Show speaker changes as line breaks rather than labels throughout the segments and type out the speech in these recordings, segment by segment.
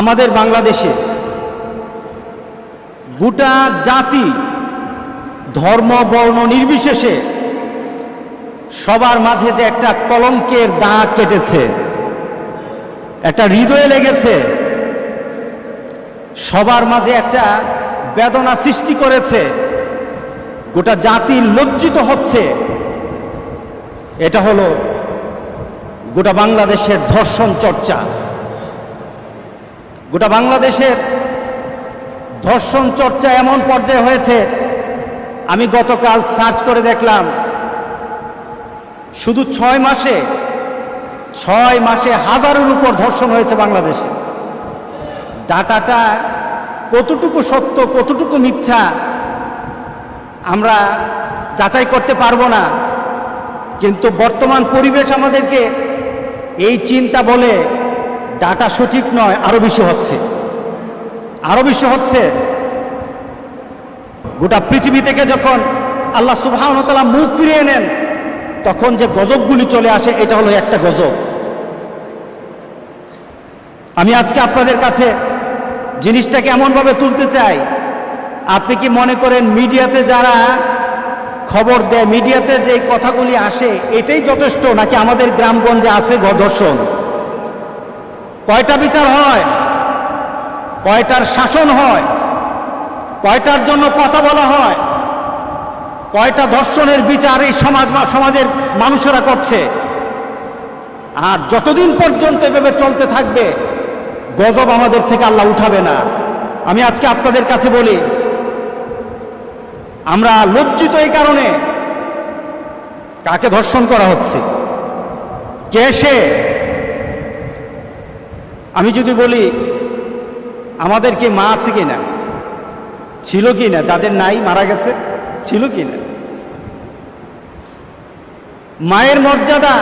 আমাদের বাংলাদেশে গোটা জাতি ধর্ম, বর্ণ নির্বিশেষে সবার মাঝে যে একটা কলঙ্কের দাগ কেটেছে, একটা হৃদয়ে লেগেছে, সবার মাঝে একটা বেদনা সৃষ্টি করেছে, গোটা জাতি লজ্জিত হচ্ছে, এটা হলো গোটা বাংলাদেশের ধর্ষণ চর্চা। গোটা বাংলাদেশের ধর্ষণ চর্চা এমন পর্যায়ে হয়েছে, আমি গতকাল সার্চ করে দেখলাম, শুধু ছয় মাসে ছয় মাসে হাজারের উপর ধর্ষণ হয়েছে বাংলাদেশে। ডাটাটা কতটুকু সত্য, কতটুকু মিথ্যা, আমরা যাচাই করতে পারব না। কিন্তু বর্তমান পরিবেশ আমাদেরকে এই চিন্তা বলে ডাটা সঠিক নয়, আরও বেশি হচ্ছে। আরও বেশি হচ্ছে। গোটা পৃথিবী থেকে যখন আল্লাহ সুবাহতালা মুখ ফিরিয়ে নেন, তখন যে গজবগুলি চলে আসে, এটা হলো একটা গজব। আমি আজকে আপনাদের কাছে জিনিসটাকে এমনভাবে তুলতে চাই, আপনি কি মনে করেন মিডিয়াতে যারা খবর দেয়, মিডিয়াতে যে কথাগুলি আসে, এটাই যথেষ্ট নাকি আমাদের গ্রামগঞ্জে আছে দর্শন? কয়টা বিচার হয়? কয়টার শাসন হয়? কয়টার জন্য কথা বলা হয়? কয়টা ধর্ষণের বিচার এই সমাজ সমাজের মানুষেরা করছে? আর যতদিন পর্যন্ত এভাবে চলতে থাকবে, গজব আমাদের থেকে আল্লাহ উঠাবে না। আমি আজকে আপনাদের কাছে বলি, আমরা লজ্জিত এই কারণে কাকে ধর্ষণ করা হচ্ছে? কে সে? আমি যদি বলি, আমাদের কি মা আছে কি না ছিল কি না যাদের নাই, মারা গেছে, ছিল কি না মায়ের মর্যাদা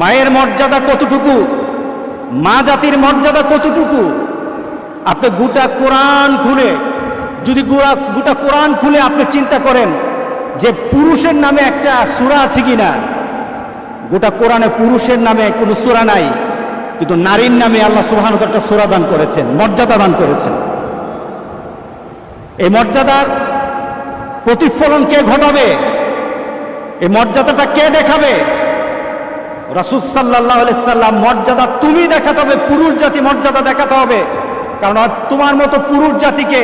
মায়ের মর্যাদা কতটুকু? মা জাতির মর্যাদা কতটুকু? আপনি গোটা কোরআন খুলে, যদি গোড়া, গোটা কোরআন খুলে আপনি চিন্তা করেন যে পুরুষের নামে একটা সুরা আছে কি না গোটা কোরআনে পুরুষের নামে কোনো সুরা নাই। কিন্তু নারীর নামে আল্লাহ সুবাহান একটা সুরা দান করেছেন, মর্যাদা দান করেছেন। এই মর্যাদার প্রতিফলন কে ঘটাবে? এই মর্যাদাটা কে দেখাবে? রাসুল সাল্লাহ সাল্লাম মর্যাদা তুমি দেখাতে হবে, পুরুষ জাতি মর্যাদা দেখাতে হবে। কারণ তোমার মতো পুরুষ জাতিকে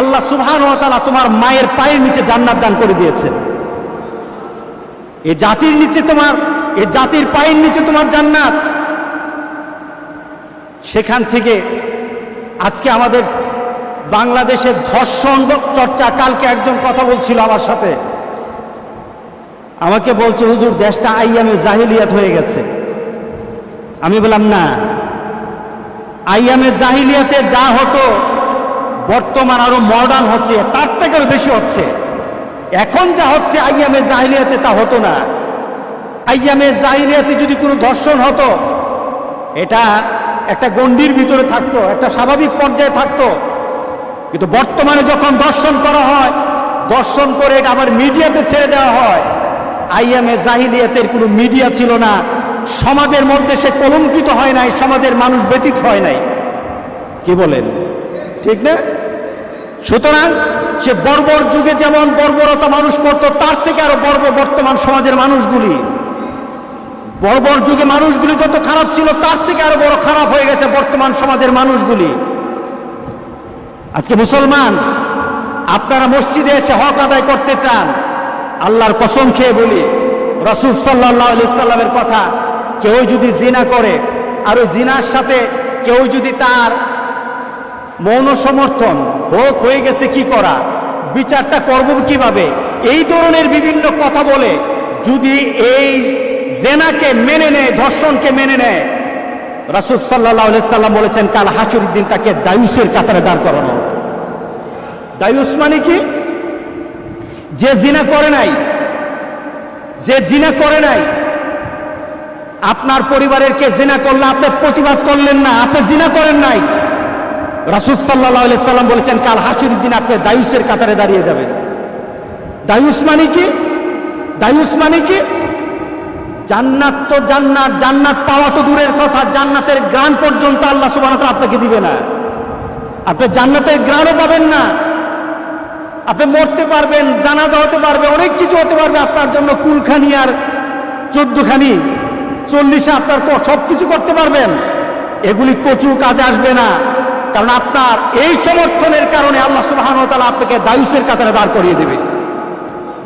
আল্লাহ সুবহান তালা তোমার মায়ের পায়ের নিচে জান্নাত দান করে দিয়েছে এই জাতির নিচে তোমার, এই জাতির পায়ের নিচে তোমার জান্নাত সেখান থেকে আজকে আমাদের বাংলাদেশের ধর্ষণ চর্চা, কালকে একজন কথা বলছিল আমার সাথে। আমাকে বলছে, হুজুর, দেশটা আইয়ামে জাহিলিয়াত হয়ে গেছে। আমি বললাম, না। আইয়ামে জাহিলিয়াতে যা হতো, বর্তমান আরও মডার্ন হচ্ছে, তার থেকেও বেশি হচ্ছে। এখন যা হচ্ছে আইয়ামে জাহিলিয়াতে তা হতো না। আইয়ামে জাহিলিয়াতে যদি কোনো ধর্ষণ হতো, এটা একটা গণ্ডির ভিতরে থাকতো, একটা স্বাভাবিক পর্যায়ে থাকতো। কিন্তু বর্তমানে যখন দর্শন করা হয়, দর্শন করে এটা আবার মিডিয়াতে ছেড়ে দেওয়া হয়। আইএমএ, জাহিলিয়াতের কোনো মিডিয়া ছিল না। সমাজের মধ্যে সে কলঙ্কিত হয় নাই, সমাজের মানুষ ব্যতীত হয় নাই। কি বলেন? ঠিক না? সুতরাং সে বর্বর যুগে যেমন বর্বরতা মানুষ করত, তার থেকে আরও বর্ব বর্তমান সমাজের মানুষগুলি। বর্বর যুগে মানুষগুলি যত খারাপ ছিল, তার থেকে আরও বড় খারাপ হয়ে গেছে বর্তমান সমাজের মানুষগুলি। আজকে মুসলমান, আপনারা মসজিদে এসে হক আদায় করতে চান, আল্লাহর কসম খেয়ে বলি, রসুল সাল্লাহ সাল্লামের কথা, কেউ যদি জিনা করে, আর ওই জিনার সাথে কেউ যদি তার মৌন সমর্থন, হোক হয়ে গেছে কি করা, বিচারটা করব কীভাবে, এই ধরনের বিভিন্ন কথা বলে, যদি এই জেনাকে মেনে নেয় ধর্ষণকে মেনে নেয় রাসুল সাল্লাহ সাল্লাম বলেছেন, কাল হাসুর তাকে দায়ুসের কাতারে দাঁড় করানো। দায়ুস মানে কি? যে জিনা করে নাই, যে জিনা করে নাই, আপনার পরিবারের কে জিনা করলে, আপনি প্রতিবাদ করলেন না, আপনি জিনা করেন নাই। রাসুল সাল্লাহ সাল্লাম বলেছেন, কাল হাসুর আপনি দায়ুসের কাতারে দাঁড়িয়ে যাবেন। দায়ুস মানে কি? দায়ুস মানে কি? জান্নাত তো জান্নাত জান্নাত পাওয়া তো দূরের কথা, জান্নাতের গ্রান পর্যন্ত আল্লাহ সুবাহ আপনাকে দিবে না। আপনি জান্নাতের গ্রানও পাবেন না। আপনি মরতে পারবেন, জানাজা হতে পারবে, অনেক কিছু হতে পারবে আপনার জন্য, কুলখানি আর চোদ্দখানি। চল্লিশে আপনার সব কিছু করতে পারবেন। এগুলি কচু কাজে আসবে না। কারণ আপনার এই সমর্থনের কারণে আল্লাহ সুবাহান তালা আপনাকে দায়ুসের কাতারে দাঁড় করিয়ে দেবে।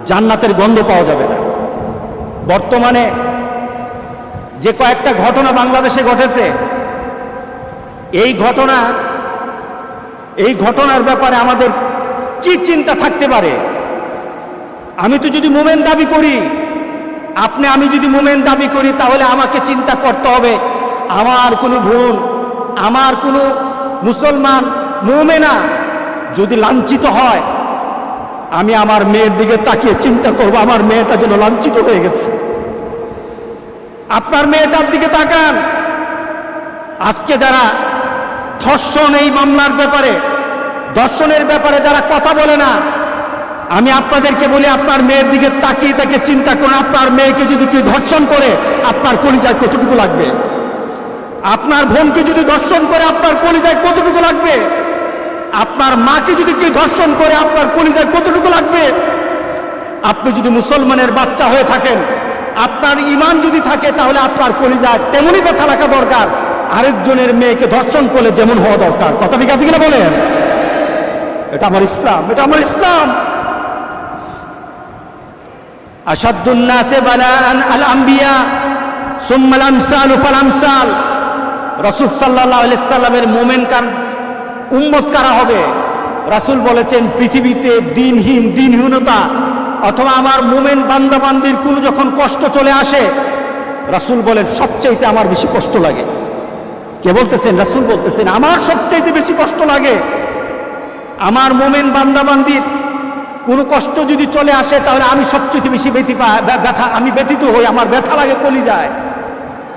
জান্নাতের গন্ধ পাওয়া যাবে না। বর্তমানে যে কয়েকটা ঘটনা বাংলাদেশে ঘটেছে, এই ঘটনা, এই ঘটনার ব্যাপারে আমাদের কি চিন্তা থাকতে পারে? আমি তো যদি মোমেন দাবি করি, আপনি, আমি যদি মোমেন দাবি করি, তাহলে আমাকে চিন্তা করতে হবে, আমার কোনো ভুল আমার কোনো মুসলমান মোমেনা যদি লাঞ্ছিত হয় আমি আমার মেয়ের দিকে তাকিয়ে চিন্তা করব, আমার মেয়েটা যেন লাঞ্ছিত হয়ে গেছে। আপনার মেয়েটার দিকে তাকান। আজকে যারা ধর্ষণ এই মামলার ব্যাপারে দর্শনের ব্যাপারে যারা কথা বলে না, আমি আপনাদেরকে বলি, আপনার মেয়ের দিকে তাকিয়ে তাকে চিন্তা করুন, আপনার মেয়েকে যদি কেউ ধর্ষণ করে, আপনার কলিজায় কতটুকু লাগবে? আপনার বোনকে যদি ধর্ষণ করে, আপনার কলিজায় কতটুকু লাগবে? আপনার মাকে যদি কেউ ধর্ষণ করে, আপনার কলিজায় কতটুকু লাগবে? আপনি যদি মুসলমানের বাচ্চা হয়ে থাকেন, আপনার ইমান যদি থাকে, তাহলে আপনার কলিজায় তেমনই ব্যথা রাখা দরকার। আরেকজনের মেয়েকে ধর্ষণ করলে যেমন হওয়া দরকার। কথা ঠিক আছে কিনা বলেন? এটা আমার ইসলাম, এটা আমার ইসলাম। বালান আল আম্বিয়া আমসাল। রাসূল সাল্লাল্লাহু আলাইহি সাল্লামের মোমেন কার উম্মত কারা হবে? রাসূল বলেছেন, পৃথিবীতে দিনহীন দিনহীনতা অথবা আমার মোমেন বান্দাবান্দির কোনো যখন কষ্ট চলে আসে, রাসূল বলেন, সবচাইতে আমার বেশি কষ্ট লাগে। কে বলতেছেন? রাসূল বলতেছেন, আমার সবচাইতে বেশি কষ্ট লাগে। আমার মোমেন বান্দাবান্দির কোনো কষ্ট যদি চলে আসে, তাহলে আমি সবচেয়ে বেশি ব্যথি ব্যথা, আমি ব্যথিত হই, আমার ব্যথা লাগে কলি যায়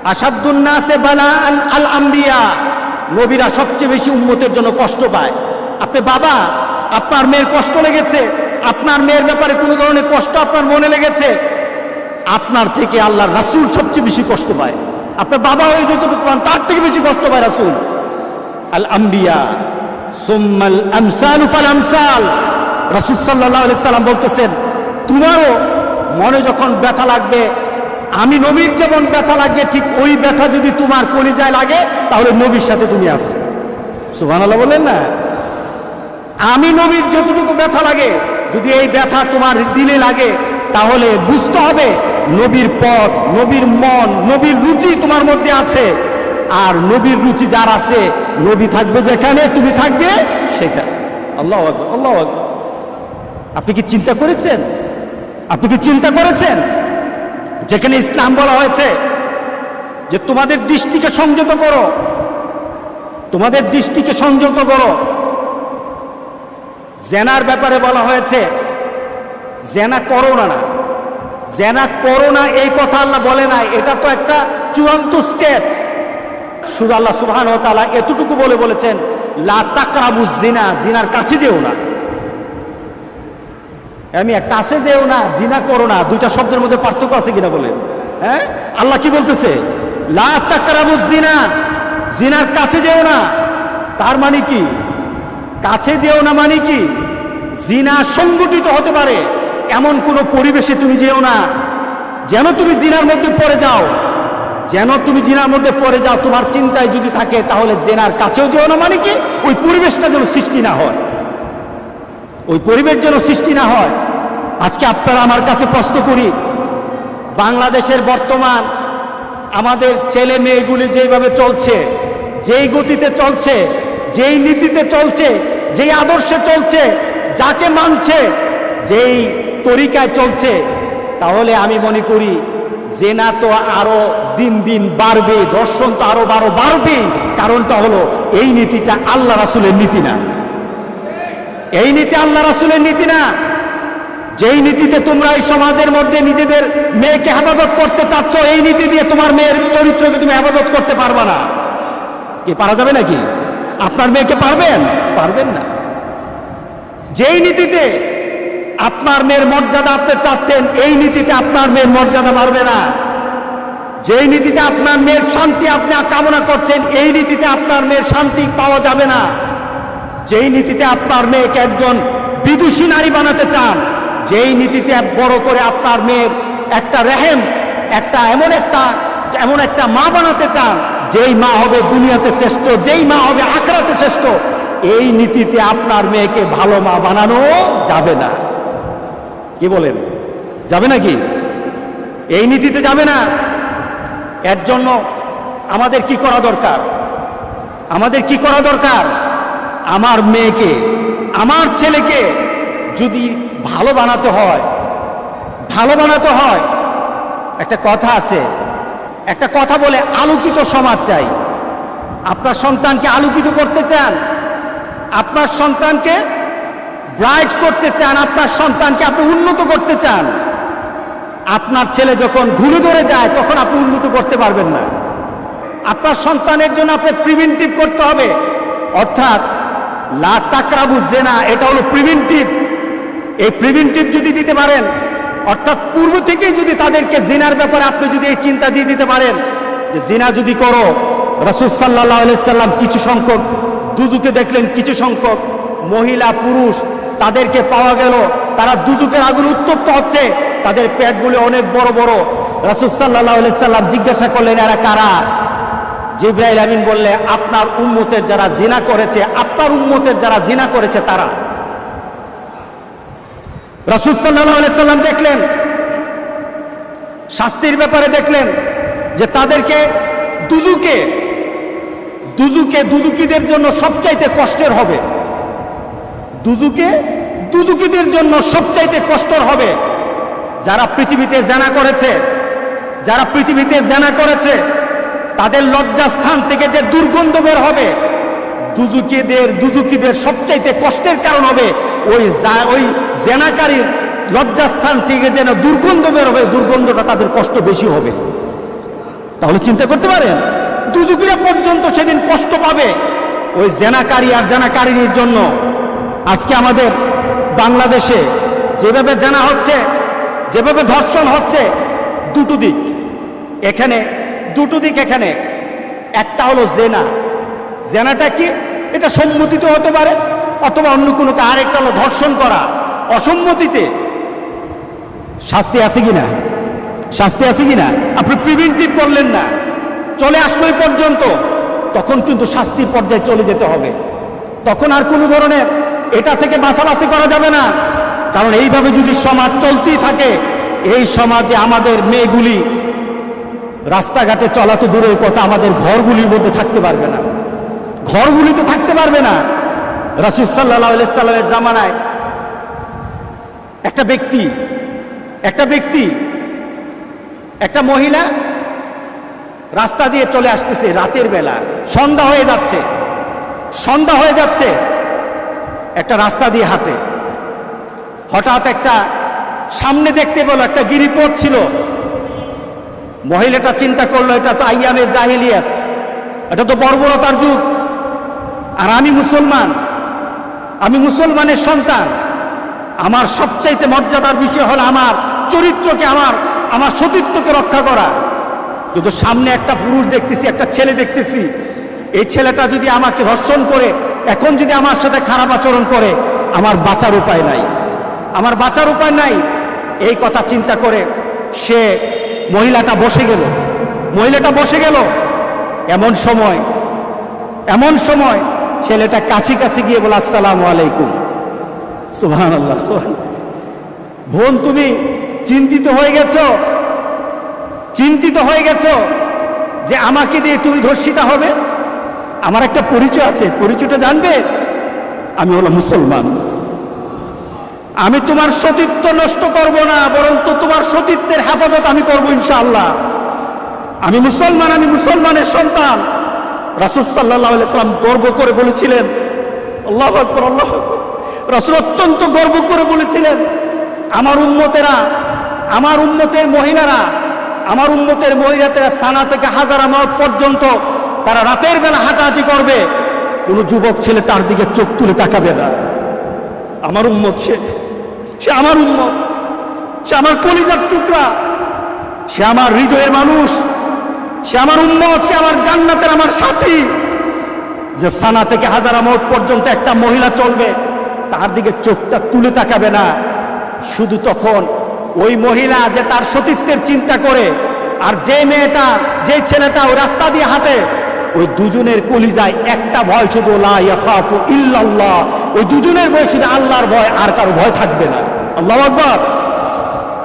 আসাদুন্নাসে বালা আল আম্বিয়া নবীরা সবচেয়ে বেশি উম্মতের জন্য কষ্ট পায়। আপনি বাবা, আপনার মেয়ের কষ্ট লেগেছে, আপনার মেয়ের ব্যাপারে কোনো ধরনের কষ্ট আপনার মনে লেগেছে? আপনার থেকে আল্লাহর রাসূল সবচেয়ে বেশি কষ্ট পায়। আপনার বাবা হয়ে যতটুকু পান, তার থেকে বেশি কষ্ট পায় রাসূল। আল আম্বিয়া, সুম্মাল আমসাল ফাল আমসাল। রাসূল আলাইহি সাল্লাম বলতেছেন, তোমারও মনে যখন ব্যথা লাগবে আমি নবীর যেমন ব্যথা লাগবে ঠিক ওই ব্যথা যদি তোমার কলিজায় লাগে, তাহলে নবীর সাথে তুমি আসো। সুবহানাল্লাহ বললেন না? আমি নবীর যতটুকু ব্যথা লাগে, যদি এই ব্যথা তোমার দিলে লাগে, তাহলে বুঝতে হবে নবীর পথ, নবীর মন, নবীর রুচি তোমার মধ্যে আছে। আর নবীর রুচি যার আছে, নবী থাকবে যেখানে, তুমি থাকবে সেখানে। আল্লাহ আল্লাহ আপনি কি চিন্তা করেছেন? আপনি কি চিন্তা করেছেন? যেখানে ইসলাম বলা হয়েছে যে তোমাদের দৃষ্টিকে সংযত করো। তোমাদের দৃষ্টিকে সংযত করো। জেনার ব্যাপারে বলা হয়েছে, জেনা করো না না। জেনা করো না, এই কথা আল্লাহ বলে নাই। এটা তো একটা চূড়ান্ত স্টেপ শুধু আল্লাহ সুবহান ও তাআলা এতটুকু বলে বলেছেন, লা তাকরাবু জিনা জিনার কাছে যেও না। আমি কাছে যেও না, জিনা করো না। দুইটা শব্দের মধ্যে পার্থক্য আছে কিনা বলে হ্যাঁ? আল্লাহ কি বলতেছে? জিনা। জিনার কাছে যেও না। তার মানে কি? কাছে যেও না মানে কি? জিনা সংগঠিত হতে পারে। এমন কোন পরিবেশে তুমি যেও না। যেন তুমি জিনার মধ্যে পড়ে যাও। যেন তুমি জিনার মধ্যে পড়ে যাও, তোমার চিন্তায় যদি থাকে, তাহলে জেনার কাছেও যেও না মানে কি? ওই পরিবেশটা যেন সৃষ্টি না হয়। ওই পরিবেশ যেন সৃষ্টি না হয়। আজকে আপনারা আমার কাছে প্রশ্ন করি, বাংলাদেশের বর্তমান আমাদের ছেলে মেয়েগুলি যেইভাবে চলছে, যেই গতিতে চলছে, যেই নীতিতে চলছে, যেই আদর্শে চলছে, যাকে মানছে, যেই তরিকায় চলছে, তাহলে আমি মনে করি জেনা তো আরও দিন দিন বাড়বে, দর্শন তো আরও বারো বাড়বে কারণটা হলো এই নীতিটা আল্লাহ রাসুলের নীতি না। এই নীতি আল্লাহ রাসুলের নীতি না। যেই নীতিতে তোমরা এই সমাজের মধ্যে নিজেদের মেয়েকে হেফাজত করতে চাচ্ছ, এই নীতি দিয়ে তোমার মেয়ের চরিত্রকে তুমি হেফাজত করতে পারবা না। কি, পারা যাবে নাকি? আপনার মেয়েকে পারবেন? পারবেন না। যেই নীতিতে আপনার মেয়ের মর্যাদা আপনি চাচ্ছেন, এই নীতিতে আপনার মেয়ের মর্যাদা বাড়বে না। যেই নীতিতে আপনার মেয়ের শান্তি আপনি কামনা করছেন, এই নীতিতে আপনার মেয়ের শান্তি পাওয়া যাবে না। যেই নীতিতে আপনার মেয়েকে একজন বিদুষী নারী বানাতে চান, যেই নীতিতে বড় করে আপনার মেয়ের একটা রেহেম, একটা এমন একটা এমন একটা মা বানাতে চান, যেই মা হবে দুনিয়াতে শ্রেষ্ঠ, যেই মা হবে আখরাতে শ্রেষ্ঠ, এই নীতিতে আপনার মেয়েকে ভালো মা বানানো যাবে না। কি বলেন? যাবে নাকি? এই নীতিতে যাবে না। এর জন্য আমাদের কি করা দরকার? আমাদের কি করা দরকার? আমার মেয়েকে, আমার ছেলেকে যদি ভালো বানাতে হয়, ভালো বানাতে হয়, একটা কথা আছে, একটা কথা বলে আলোকিত সমাজ চাই। আপনার সন্তানকে আলোকিত করতে চান, আপনার সন্তানকে ব্রাইট করতে চান, আপনার সন্তানকে আপনি উন্নত করতে চান, আপনার ছেলে যখন ঘুরে ধরে যায়, তখন আপনি উন্নত করতে পারবেন না। আপনার সন্তানের জন্য আপনি প্রিভেন্টিভ করতে হবে। অর্থাৎ লা তাকরাবু জেনা এটা হলো প্রিভেন্টিভ এই প্রিভেন্টিভ যদি দিতে পারেন, অর্থাৎ পূর্ব থেকেই যদি তাদেরকে জিনার ব্যাপারে আপনি যদি এই চিন্তা দিয়ে দিতে পারেন, যে জিনা যদি করো, রাসুল সাল্লাহ সাল্লাম কিছু সংখ্যক দুজুকে দেখলেন কিছু সংখ্যক, মহিলা, পুরুষ, তাদেরকে পাওয়া গেল, তারা দুজুকের আগুন উত্তপ্ত হচ্ছে, তাদের পেটগুলি অনেক বড় বড়। রাসুল সাল্লাহ সাল্লাম জিজ্ঞাসা করলেন, এরা কারা? জিব্রাইল আমিন বললে, আপনার উম্মতের যারা জিনা করেছে, আপনার উম্মতের যারা জিনা করেছে তারা। রাসুল সাল্লাহ সাল্লাম দেখলেন, শাস্তির ব্যাপারে দেখলেন যে তাদেরকে দুজুকে দুজুকে দুজুকিদের জন্য সবচাইতে কষ্টের হবে। দুজুকে দুজুকিদের জন্য সবচাইতে কষ্টের হবে। যারা পৃথিবীতে জানা করেছে, যারা পৃথিবীতে জানা করেছে তাদের লজ্জাস্থান থেকে যে দুর্গন্ধ বের হবে দুজুকিদের দুজুকিদের সবচাইতে কষ্টের কারণ হবে ওই ওই জেনাকারীর লজ্জাস্থান থেকে যেন দুর্গন্ধ বের হবে, দুর্গন্ধটা তাদের কষ্ট বেশি হবে। তাহলে চিন্তা করতে পারেন দুজুকিরা পর্যন্ত সেদিন কষ্ট পাবে ওই জেনাকারী আর জেনাকারিনীর জন্য। আজকে আমাদের বাংলাদেশে যেভাবে জেনা হচ্ছে, যেভাবে ধর্ষণ হচ্ছে, দুটো দিক। এখানে দুটো দিক এখানে। একটা হলো জেনা। জেনাটা কি? এটা সম্মতিতে হতে পারে, অথবা অন্য কোনো আর একটা হলো ধর্ষণ করা। অসম্মতিতে। শাস্তি আছে কিনা? শাস্তি আছে কিনা? আপনি প্রিভেন্টিভ করলেন না। চলে আসলো পর্যন্ত। তখন কিন্তু শাস্তির পর্যায়ে চলে যেতে হবে। তখন আর কোনো ধরনের এটা থেকে বাসাবাসি করা যাবে না। কারণ এইভাবে যদি সমাজ চলতেই থাকে, এই সমাজে আমাদের মেয়েগুলি রাস্তাঘাটে চলা তো দূরের কথা, আমাদের ঘরগুলির মধ্যে থাকতে পারবে না। ঘরগুলি তো থাকতে পারবে না। রাসুল সাল্লাহ সাল্লামের জামানায় একটা ব্যক্তি একটা ব্যক্তি, একটা মহিলা রাস্তা দিয়ে চলে আসতেছে রাতের বেলা। সন্ধ্যা হয়ে যাচ্ছে। সন্ধ্যা হয়ে যাচ্ছে। একটা রাস্তা দিয়ে হাঁটে। হঠাৎ একটা সামনে দেখতে পেল একটা গিরিপথ ছিল। মহিলাটা চিন্তা করল, এটা তো আইয়ামে জাহিলিয়াত, এটা তো বর্বরতার যুগ। আর আমি মুসলমান, আমি মুসলমানের সন্তান। আমার সবচাইতে মর্যাদার বিষয় হল আমার চরিত্রকে, আমার আমার সতীত্বকে রক্ষা করা। কিন্তু সামনে একটা পুরুষ দেখতেছি, একটা ছেলে দেখতেছি। এই ছেলেটা যদি আমাকে ধর্ষণ করে, এখন যদি আমার সাথে খারাপ আচরণ করে, আমার বাঁচার উপায় নাই। আমার বাঁচার উপায় নাই। এই কথা চিন্তা করে সে মহিলাটা বসে গেল। মহিলাটা বসে গেল। এমন সময় এমন সময় ছেলেটা কাছে কাছে গিয়ে বলে, আসসালামু আলাইকুম। সুহান আল্লাহ সুহান বোন, তুমি চিন্তিত হয়ে গেছ? চিন্তিত হয়ে গেছ যে আমাকে দিয়ে তুমি ধর্ষিতা হবে? আমার একটা পরিচয় আছে। পরিচয়টা জানবে? আমি হলো মুসলমান। আমি তোমার সতীত্ব নষ্ট করব না, বরং তো তোমার সতীত্বের হেফাজত আমি করব ইনশাআল্লাহ। আমি মুসলমান, আমি মুসলমানের সন্তান। রাসুল সাল্লাহ সাল্লাম গর্ব করে বলেছিলেন, আল্লাহ আকবর, আল্লাহ রাসুল অত্যন্ত গর্ব করে বলেছিলেন, আমার উন্মতেরা আমার উন্মতের মহিলারা, আমার উন্মতের মহিলাতে সানা থেকে হাজার আমার পর্যন্ত তারা রাতের বেলা হাঁটাহাঁটি করবে। কোনো যুবক ছেলে তার দিকে চোখ তুলে তাকাবে না। আমার উন্মত সে সে আমার উন্মত সে আমার কলিজার টুকরা, সে আমার হৃদয়ের মানুষ, সে আমার উম্মত, সে আমার জান্নাতের আমার সাথী। যে সানা থেকে হাজারা মোট পর্যন্ত একটা মহিলা চলবে তার দিকে চোখটা তুলে তাকাবে না। শুধু তখন ওই মহিলা যে তার সতীত্বের চিন্তা করে, আর যে মেয়েটা, যে ছেলেটা ওই রাস্তা দিয়ে হাঁটে, ওই দুজনের কলিজায় একটা ভয় শুধু ওই দুজনের ভয় শুধু আল্লাহর ভয়, আর কারও ভয় থাকবে না। আল্লাহ আকবার,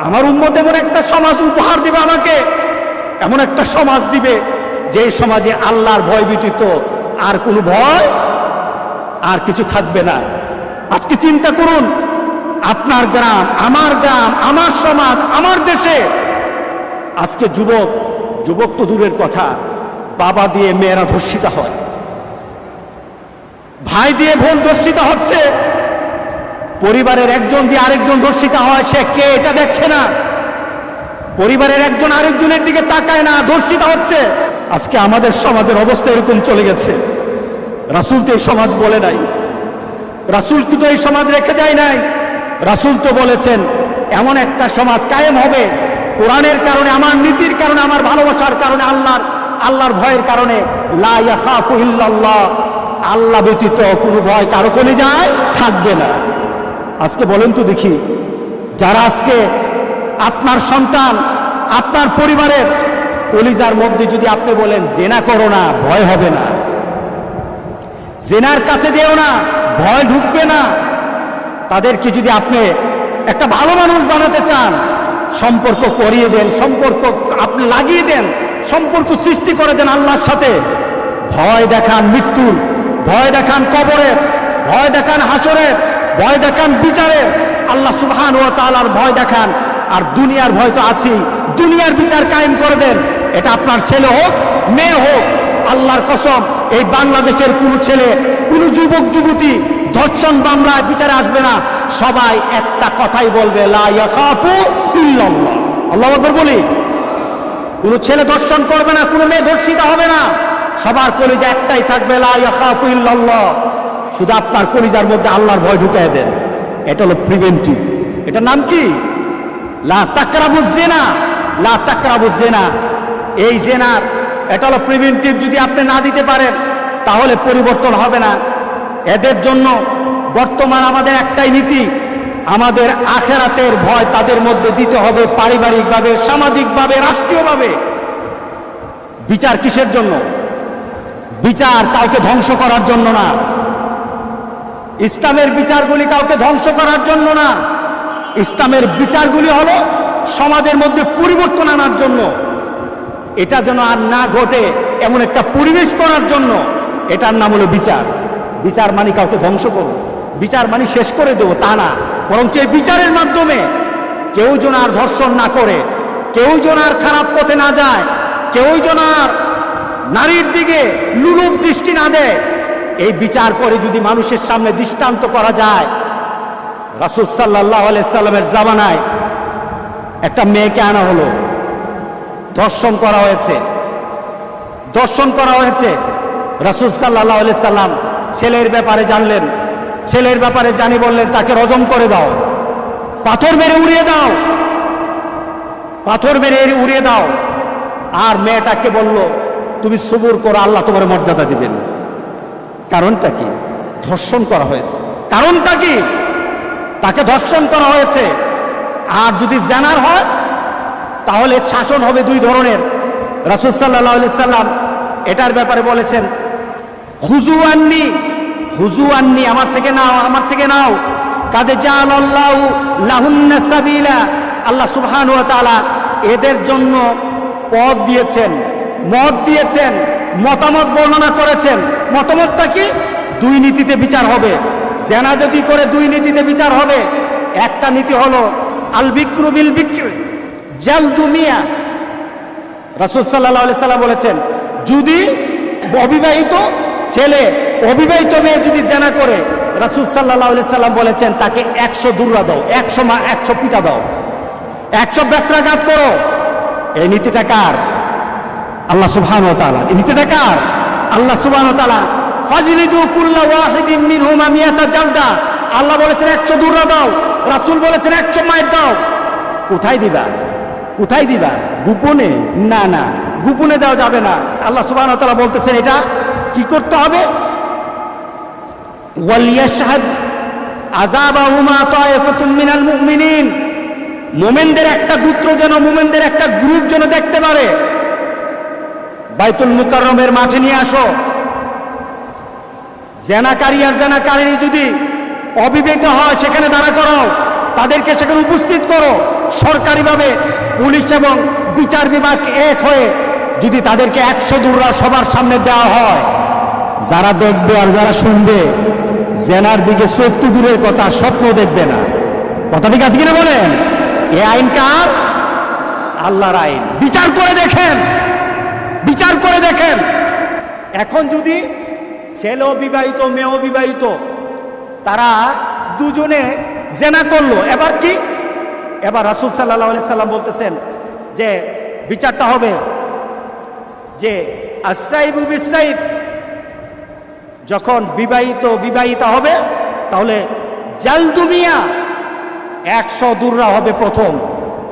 আমার উম্মত এমন একটা সমাজ উপহার দিবে আমাকে, এমন একটা সমাজ দিবে যে সমাজে আল্লাহর ভয় ব্যতীত আর কোনো ভয় আর কিছু থাকবে না। আজকে চিন্তা করুন, আপনার গ্রাম, আমার গ্রাম, আমার সমাজ, আমার দেশে, আজকে যুবক যুবক তো দূরের কথা, বাবা দিয়ে মেয়েরা ধর্ষিত হয়, ভাই দিয়ে বোন ধর্ষিত হচ্ছে পরিবারের একজন দিয়ে আরেকজন ধর্ষিত হয়, সে কে এটা দেখছে না। পরিবারের একজন আরেকজনের দিকে তাকায় না, ধর্ষিত হচ্ছে। আজকে আমাদের সমাজের অবস্থা এরকম চলে গেছে। রাসুল তো এই সমাজ বলে নাই। রাসুল তো এই সমাজ রেখে যায় নাই। রাসুল তো বলেছেন, এমন একটা সমাজ কায়েম হবে। কোরআনের কারণে, আমার নীতির কারণে, আমার ভালোবাসার কারণে, আল্লাহর আল্লাহর ভয়ের কারণে, লা ইয়াখাফু ইল্লাল্লাহ। আল্লাহ ব্যতীত কোনো ভয় কারও কোনে যায়, থাকবে না। আজকে বলেন তো দেখি, যারা আজকে আপনার সন্তান, আপনার পরিবারের কলিজার মধ্যে যদি আপনি বলেন, জেনা করো না, ভয় হবে না। জেনার কাছে যেও না, ভয় ঢুকবে না। তাদেরকে যদি আপনি একটা ভালো মানুষ বানাতে চান, সম্পর্ক করিয়ে দেন, সম্পর্ক আপনি লাগিয়ে দেন, সম্পর্ক সৃষ্টি করে দেন আল্লাহর সাথে, ভয় দেখান মৃত্যুর, ভয় দেখান কবরের, ভয় দেখান হাসরের ভয় দেখান বিচারে। আল্লাহ সুবহান ও তালার ভয় দেখান। আর দুনিয়ার ভয় তো আছেই। দুনিয়ার বিচার কায়েম করে দেন। এটা আপনার ছেলে হোক, মেয়ে হোক, আল্লাহর কসম, এই বাংলাদেশের কোনো ছেলে, কোনো যুবক, যুবতী, ধর্ষণ মামলায় বিচারে আসবে না। সবাই একটা কথাই বলবে আল্লাহ বলি। কোনো ছেলে ধর্ষণ করবে না, কোনো মেয়ে ধর্ষিত হবে না। সবার কলিজা একটাই থাকবে, লা ইয়াখাফু ইল্লাল্লাহ। শুধু আপনার কলিজার মধ্যে আল্লাহর ভয় ঢুকায় দেন। এটা হলো প্রিভেন্টিভ এটা নাম কি? লা তাকরাবু জেনা লা তাকরাবু জেনা এই জেনার এটা হলো প্রিভেন্টিভ যদি আপনি না দিতে পারেন, তাহলে পরিবর্তন হবে না। এদের জন্য বর্তমান আমাদের একটাই নীতি, আমাদের আখেরাতের ভয় তাদের মধ্যে দিতে হবে পারিবারিকভাবে, সামাজিকভাবে, রাষ্ট্রীয়ভাবে। বিচার কিসের জন্য? বিচার কাউকে ধ্বংস করার জন্য না। ইসলামের বিচারগুলি কাউকে ধ্বংস করার জন্য না। ইসলামের বিচারগুলি হলো সমাজের মধ্যে পরিবর্তন আনার জন্য। এটা যেন আর না ঘটে এমন একটা পরিবেশ করার জন্য। এটার নাম হলো বিচার। বিচার মানে কাউকে ধ্বংস করো বিচার মানে শেষ করে দেবো, তা না। বরং এই বিচারের মাধ্যমে কেউ যেন আর ধর্ষণ না করে, কেউ যেন আর খারাপ পথে না যায়, কেউ যেন আর নারীর দিকে লুলুপ দৃষ্টি না দেয় এই বিচার করে যদি মানুষের সামনে দৃষ্টান্ত করা যায়, রাসুল সাল্লাহ আলাইসাল্লামের জামানায় একটা মেয়েকে আনা হলো। ধর্ষণ করা হয়েছে। দর্শন করা হয়েছে। রাসুল সাল্লাহ সাল্লাম ছেলের ব্যাপারে জানলেন। ছেলের ব্যাপারে জানি বললেন, তাকে রজম করে দাও। পাথর মেরে উড়িয়ে দাও। পাথর মেরে উড়িয়ে দাও। আর মেয়েটাকে বলল, তুমি সবুর করো, আল্লাহ তোমার মর্যাদা দিবেন। কারণটা কি? ধর্ষণ করা হয়েছে। কারণটা কি? তাকে ধর্ষণ করা হয়েছে। আর যদি জানার হয়, তাহলে শাসন হবে দুই ধরনের। রাসুল সাল্লাহ সাল্লাম এটার ব্যাপারে বলেছেন, হুজু আননি হুজু আননি, আমার থেকে নাও, আমার থেকে নাও। কাদে জাল আল্লাহ লাহুন্না আল্লাহ সুবহান এদের জন্য পথ দিয়েছেন, মত দিয়েছেন, মতামত বর্ণনা করেছেন। মতামতটা কি? দুই নীতিতে বিচার হবে। জেনা যদি করে দুই নীতিতে বিচার হবে, একটা নীতি হলো, আল বিক্রু বিল বিক্রি জালদু মিয়া। রাসুল সাল্লাহ সাল্লাম বলেছেন, যদি অবিবাহিত ছেলে, অবিবাহিত মেয়ে যদি জেনা করে, রাসুল সাল্লাহ সাল্লাম বলেছেন, তাকে একশো দূরা দাও, একশো মা, একশো পিটা দাও। একশো ব্যত্রাঘাত করো। এই নীতিটা কার? আল্লাহ সুবহান ও তাআলা। এই নীতিটা কার? আল্লাহ সুবহান ও তাআলা, ফাজলিদু কুল্লা ওয়াহিদিন মিনহুমা মিয়াতা জালদা। আল্লাহ বলেছেন, একশো দূরা দাও, রাসূল বলেছেন, একশো মায়ের দাও। কোথায় দিবা? কোথায় দিবা? গোপনে? না না, গোপনে দেওয়া যাবে না। আল্লাহ সুবাহ তাআলা বলতেছেন এটা কি করতে হবে? ওয়ালিয়াশহাদ আযাবাহুমা তায়েফাতুম মিনাল মুমিনিন। মোমেনদের একটা গুত্র যেন, মোমেনদের একটা গ্রুপ যেন দেখতে পারে। বাইতুল মুকাররমের মাঠে নিয়ে আসো। জেনাকারী আর জেনাকারী যদি অবিবেক হয়, সেখানে দাঁড়া করো তাদেরকে সেখানে উপস্থিত করো। সরকারিভাবে পুলিশ এবং বিচার বিভাগ এক হয়ে যদি তাদেরকে একশো দূররা সবার সামনে দেওয়া হয়, যারা দেখবে আর যারা শুনবে, জেনার দিকে সত্য দূরের কথা, স্বপ্ন দেখবে না। কথা ঠিক আছে কিনা বলেন? এ আইন কার? আল্লাহর আইন। বিচার করে দেখেন। বিচার করে দেখেন। এখন যদি ছেলেও বিবাহিত মেয়েও বিবাহিত তারা দুজনে জেনা করল, এবার কি? এবার রাসুল সাল্লাহ আলি সাল্লাম বলতেছেন যে, বিচারটা হবে যে আসাইবু বিসাইব যখন বিবাহিত, বিবাহিতা হবে, তাহলে জালদুমিয়া একশো দূররা হবে প্রথম।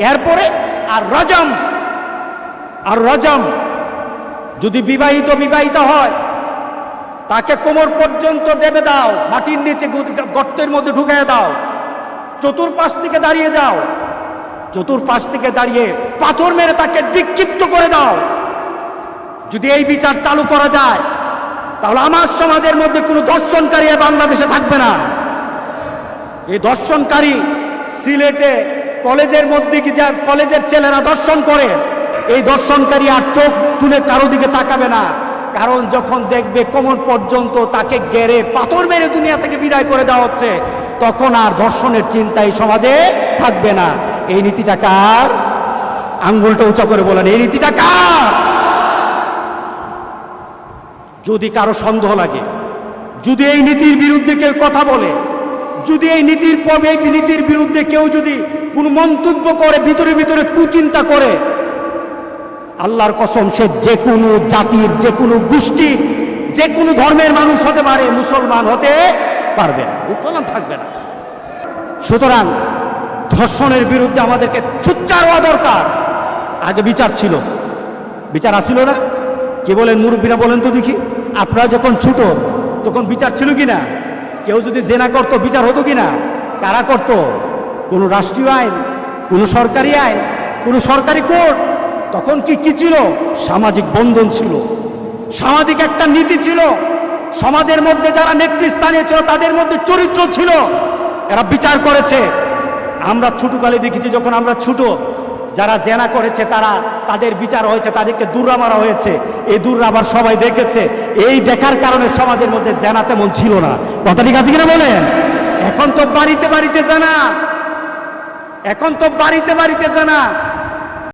এরপরে আর রজম আর রজম যদি বিবাহিত বিবাহিত হয়, তাকে কোমর পর্যন্ত দেবে দাও, মাটির নিচে গর্তের মধ্যে ঢুকিয়ে দাও, চতুর্পাশ থেকে দাঁড়িয়ে যাও, চতুর্পাশ থেকে দাঁড়িয়ে পাথর মেরে তাকে বিক্ষিপ্ত করে দাও। যদি এই বিচার চালু করা যায়, তাহলে আমার সমাজের মধ্যে কোনো দর্শনকারী বাংলাদেশে থাকবে না। এই দর্শনকারী সিলেটে কলেজের মধ্যে কি যা কলেজের ছেলেরা দর্শন করে, এই দর্শনকারী আর চোখ তুলে কারও দিকে তাকাবে না। কারণ যখন দেখবে কোমর পর্যন্ত তাকে গেড়ে পাথর মেরে দুনিয়া থেকে বিদায় করে দেওয়া হচ্ছে, তখন আর ধর্ষণের চিন্তা এই সমাজে থাকবে না। এই নীতিটা কার? আঙ্গুলটা উঁচা করে বলেন, এই নীতিটা কার? যদি কারও সন্দেহ লাগে, যদি এই নীতির বিরুদ্ধে কেউ কথা বলে, যদি এই নীতির পবে নীতির বিরুদ্ধে কেউ যদি কোনো মন্তব্য করে, ভিতরে ভিতরে কুচিন্তা করে আল্লাহর কসম, সে যে কোনো জাতির, যে কোনো গোষ্ঠী, যে কোনো ধর্মের মানুষ হতে পারে, মুসলমান হতে পারবে না, মুসলমান থাকবে না। সুতরাং ধর্ষণের বিরুদ্ধে আমাদেরকে সুচ্চার হওয়া দরকার। আগে বিচার ছিল, বিচার আসিল না। কে বলেন মুরব্বীরা বলেন তো দেখি, আপনারা যখন ছোট, তখন বিচার ছিল কি না কেউ যদি জেনা করতো, বিচার হতো কি না কারা করত? কোনো রাষ্ট্রীয় আইন, কোনো সরকারি আইন, কোনো সরকারি কোর্ট? তখন কি কি ছিল? সামাজিক বন্ধন ছিল। সামাজিক একটা নীতি ছিল। সমাজের মধ্যে যারা নেতৃস্থানীয় ছিল, তাদের মধ্যে চরিত্র ছিল। এরা বিচার করেছে। আমরা ছোটকালে দেখেছি যখন আমরা ছোট, যারা জেনা করেছে, তারা তাদের বিচার হয়েছে, তাদেরকে দূররা মারা হয়েছে। এই দূররা আবার সবাই দেখেছে। এই দেখার কারণে সমাজের মধ্যে জেনা তেমন ছিল না। কথা ঠিক আছে কিনা বলেন? এখন তো বাড়িতে বাড়িতে জানা। এখন তো বাড়িতে বাড়িতে জানা।